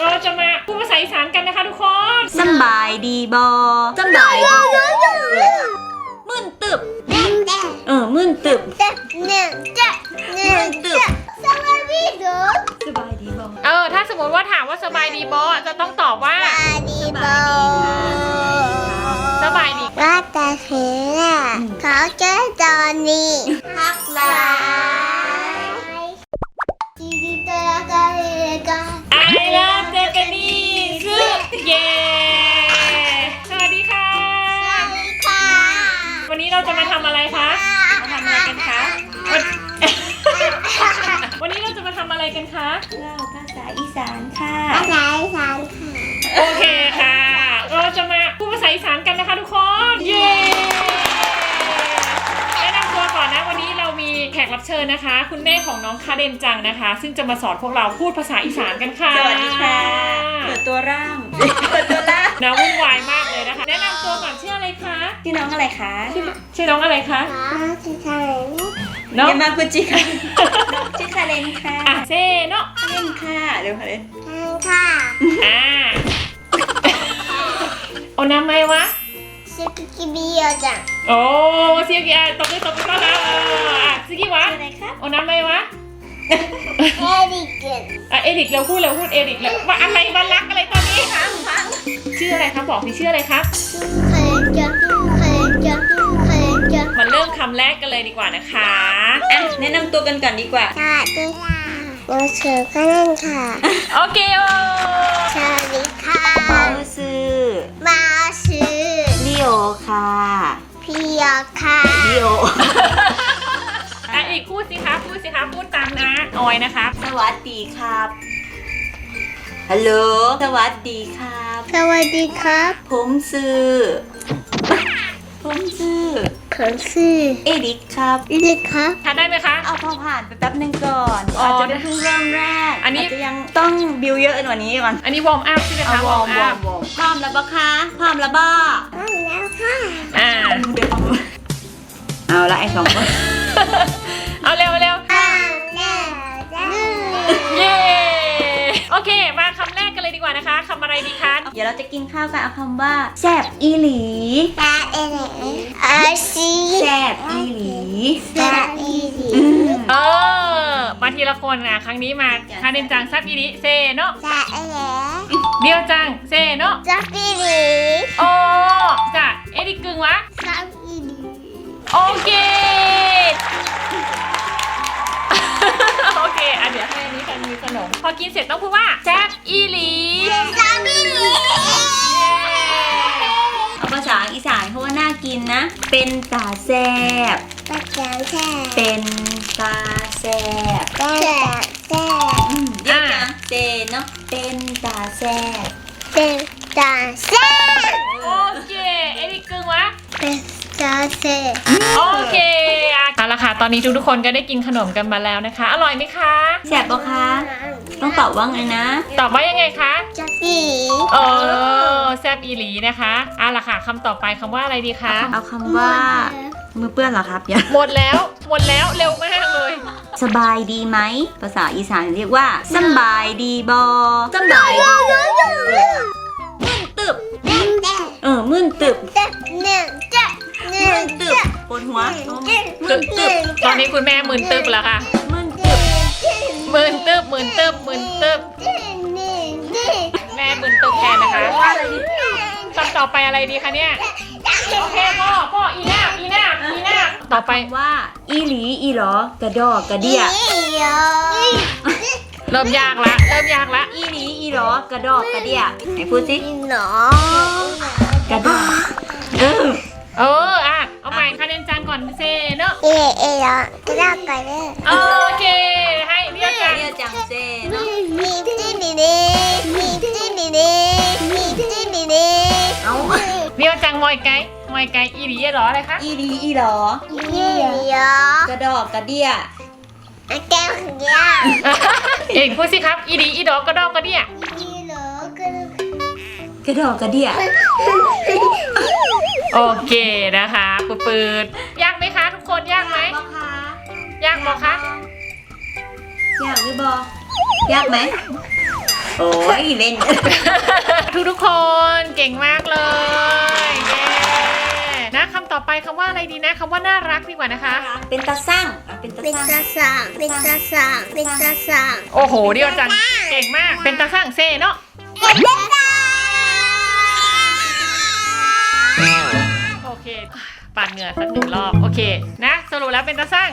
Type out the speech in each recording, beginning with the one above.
เราจะมาพูดภาษาอีสานกันนะคะทุกคนสำบายดีบอสำบายดีมื่นตึบ เออมื่นตึบสบายดีบอเออ ถ้าสมมติว่าถามว่าสบายดีบอจะต้องตอบว่า สบายดี ว่าแต่เห็นอะเขาเจอตอนนี้ฮักหลายดีดีตัวกันเลยกันไอ อะไรคะมาทำอะไรกันคะวัน วันนี้เราจะมาทำอะไรกันคะ เล่าภาษาอีสานค่ะ ภาษาอีสานค่ะ โอเคค่ะ เราจะมาพูดภาษาอีสานกันนะคะทุกคน เย้แนะนำตัวก่อนนะวันนี้เรามีแขกรับเชิญนะคะ คุณแม่ของน้องคาเดนจังนะคะ ซึ่งจะมาสอนพวกเราพูดภาษาอีสานกันค่ะ สวัสดี ชื่อน้องอะไรคะชื่อชื่อน้องอะไรคะภาษาอีสานเนาะเยมากุจิค่ะชื่อคาเรนค่ะอะเซเนาะคาเรนค่ะเดี๋ยวคาเรนค่ะอ่าโอนาไมวะซึกิกิบิโอจังโอ้เสียกี่อะตบมือตบมือต้อนรับอะสกิวะชื่ออะไรคะโอนาไมวะเอริกเกนอะเอริกเราพูดเราพูดเอริกแล้วว่าอะไรมารักอะไรตอนนี้คะชื่ออะไรครับบอกพี่ชื่ออะไรครับเคยจังเคยจังเคยจัง มาเริ่มคำแรกกันเลยดีกว่านะคะอะแนะนำตัวกันก่อนดีกว่าสวัสดีค่ะหนูชื่อก็เล่นค่ะ โอเคโอสวัสดีค่ะเขาซื้อมาซื้อลิโอค่ะพี่ยอค่ะลิโออะอีกพูดสิคะพูดสิคะพูดตามนะออยนะคะสวัสดีครับฮัลโหลสวัสดีครับ สวัสดีครับ ผมซื้อผมซื้อ ผมชื่อเอริกครับอิลิกครับทานได้ไหมคะ เอาพอผ่านไปแป๊บนึงก่อนอ๋ออาจจะเป็นเพิ่งเริ่มแรกอันนี้าจจะยังต้องบิวเยอะกว่านี้ก่อนอันนี้วอร์มอัพใช่ไหมคะเอาวอร์มวอร์มวอร์มพร้อมแล้วปะคะพร้อมแล้วบ้าพร้อมแล้วค่ะอ่า เดี๋ยวเอาละไอ้สองคน เอาเร็วเร็วพร้อมแล้วจ้า เย้ นเลยดีกว่านะคะคำอะไรดีคะ เดี๋ยวเราจะกินข้าวกันเอาคำว่าแซบอีหลีตาเอเลอาซีแซบอีหลีตาอีลีอืมเออ มาทีละคนนะครั้งนี้มาคาเดนจังซับอีริเซเนาะตาเอเลเดียวจังเซเนาะจับอีลีโอ้จ้ะเอริกกึ่งวะจับอีลีโอเคโอเคอะเดี๋ยวให้อันนี้กันมีขนม พอกินเสร็จต้องพูดว่าแซ่บอีหลี จับอีลีเอาภาษาอีสานเพราะว่าน่ากินนะ เป็นตาแซบปัจจัยแท้เป็นตาแซบแท้แท้อืมเดี๋ยวนะเจนเนาะ เป็นตาแซบเป็นตาแท้โอเค เอริกกึ่งวะเป็นตาแท้โอเค อะเอาละค่ะตอนนี้ทุกๆคนก็ได้กินขนมกันมาแล้วนะคะ อร่อยไหมคะแซบปะคะ ต้องตอบว่าไงนะ ตอบว่ายังไงคะจับอีลีเออแซบอีหลีนะคะเอาละค่ะคำต่อไปคำว่าอะไรดีคะ เอาคำว่า มือเปื้อนเหรอครับอย่าหมดแล้ว หมดแล้วเร็วมากเลย สบายดีไหม ภาษาอีสานเรียกว่าสำบายดีบอสำบายดีมึนตึบ เออมึนตึบจับหนึ่งจับหนึ่มึงนตึบ ปวดหัวมึตึนบตึบตอนนี้คุณแม่หมื่นตึบแล้วค่ะมึนตึบหมื่นตึบหมื่นตึบหมื่นตึบแม่หมื่นตึบแทนนะคะคำต่อไปอะไรดีคะเนี่ยโอเคพ่อพ่ออีหน้าอีหน้าอีหน้าต่อไปว่า อีหลีอีหรอกระดอกกระเดียเริ่มยากละเริ่มยากละอีหลีอีหรอกระดอกกระเดียไหนพูดสิหนอกระดอกเออเอออะเอาใหม่คาเดนจังก่ อนเซเนอะเอเอลกระดาษไปเลยโอเค ให้เรียกกันเรียกจังเซมีพี่มีนี่มีพี่มีนี่มีพี่มีนี่เอาเรียกจังมอยไกด์มอยไกด์อีหลีเหรออะไรคะอีหลีอีหรอยี่ยอกระดอกกระเดียแก้วเนี้ยเอกพูดสิครับอีหลีอีดอกกระดอกกระเดี่ยยี่หรอกระ กระดอกกระเดียโอเคนะคะปืดปืดยากไหมคะ ทุกคนยากไหมบอคะยากบอกคะอยากหรือบอยากไหมโอ้ยเล่นทุกทุกๆคนเก่งมากเลยเย้นะคำต่อไปคำว่าอะไรดีนะคำว่าน่ารักดีกว่านะคะ เป็นตาสั่งอะเป็นตาเป็นสั่งตาสั่งเป็นตาสั่งเป็นตาสั่งโอ้โหเดียวจังเก่งมากเป็นตาข้างเซ่เนาะเป็นตาสั่ง ปาดเหงื่อสักหนึ่งรอบโอเคนะสรุปแล้วเป็นตาสร้าง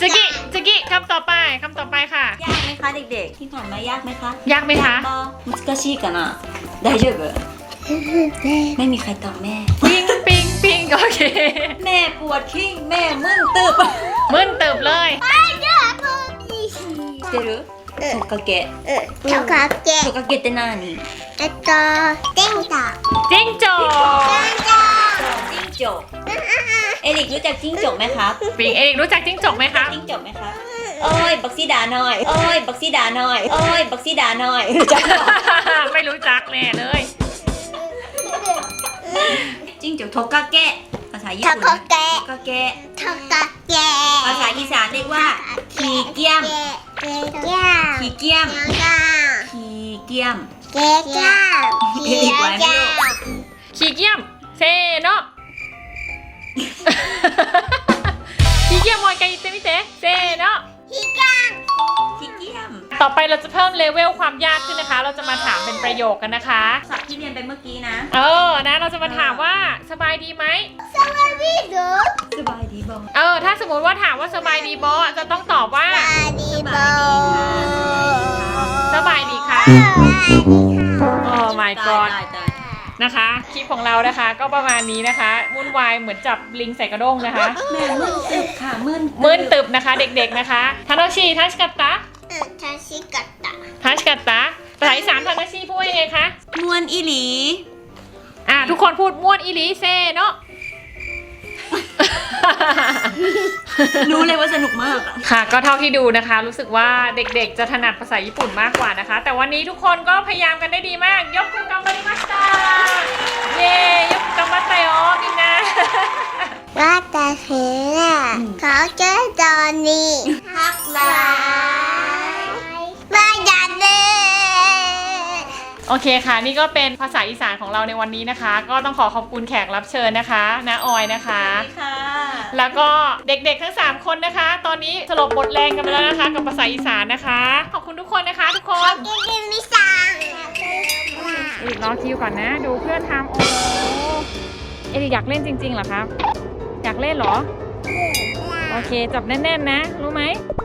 สวัสดี จิกิ ค่ะ จิกิคำต่อไปคำต่อไปค่ะ ยากไหมคะเด็กๆ ที่ผ่านมายากไหมคะ ยากไหมคะ 難しいかな大丈夫ไม่มีใครตอบแม่ ปิงปิงปิงโอเค แม่ปวดขี้แม่มึนตึบ มึนตึบเลย 知ってるトカゲうんトカゲトカゲって何えっとデンタ จิ้งจก จิ้ง ก เอลิกรู้จักจิ้งจกไหมครับปิงเองรู้จักจิ้งจกไหมครับจิ้งจกไหมครับโอ้ยบักซี่ดาหน่อยโอ้ยบักซี่ดาหน่อยโอ้ยบักซี่ดาหน่อยไม่รู้จักแน่เลย จิ้งจกทกกะแกะภาษาญี่ปุ่นทกกะแกะทกกะแกะภาษาอีสานเรียกว่า ขี่เกี้ยม เกะแก้วขี่เกี้ยม แก้วขี่เกี้ยม เกะแก้วเกะแก้ว ขี้เกี้ยจขี้เกี้ยมเซโนะ ขี้เกียจมอนกันอิเตมิเตเซเนาะ ขี้กลางขี้เกียจต่อไปเราจะเพิ่มเลเวลความยากขึ้นนะคะ เราจะมาถามเป็นประโยคกันนะคะ สับที่เรียนไปเมื่อกี้นะ เออ นะ เราจะมาถามว่าสบายดีไหม สบายดีเด้อสบายดีบอเออ ถ้าสมมติว่าถามว่าสบายดีบอจะต้องตอบว่า สบายดีบอสบายดีค่ะโอ้ my god ตาย นะคะคลิปของเรานะคะก็ประมาณนี้นะคะวุ่นวายเหมือนจับลิงใส่กระด้งนะคะม่มึนตึบค่ะมึนมึนตึบนะคะ เด็กๆนะคะทานชิทัชกัตตะทัชกัตตะทัชกัตตะภาษาอีสานทานชิพูดยังไงคะมวนอีหลีอ่าทุกคนพูดมวนอีหลีเซเนาะ รู้เลยว่าสนุกมากอะค่ะ ก็เท่าที่ดูนะคะ รู้สึกว่าเด็กๆ จะถนัดภาษาญี่ปุ่นมากกว่านะคะ แต่วันนี้ทุกคนก็พยายามกันได้ดีมาก ยกคุกัมบาริมาสตาเย้ยกคุกัมบัตไตโอมินนะ私はเขาจะตอนนี้ฮักหลายมาอย่าเดินโอเคค่ะ นี่ก็เป็นภาษาอีสานของเราในวันนี้นะคะ ก็ต้องขอขอบคุณแขกรับเชิญนะคะน้าออยนะคะค่ะ แล้วก็เด็กๆทั้ง 3 คนนะคะ ตอนนี้สลบบทแรงกันไปแล้วนะคะ กับภาษาอีสานนะคะ ขอบคุณทุกคนนะคะ ทุกคนกินกินมิซังเอริกรอคิวก่อนนะ ดูเพื่อนทำโอ้โหเอริกอยากเล่นจริงๆเหรอครับ อยากเล่นเหรอ โอเค จับแน่นๆนะ รู้ไหมอ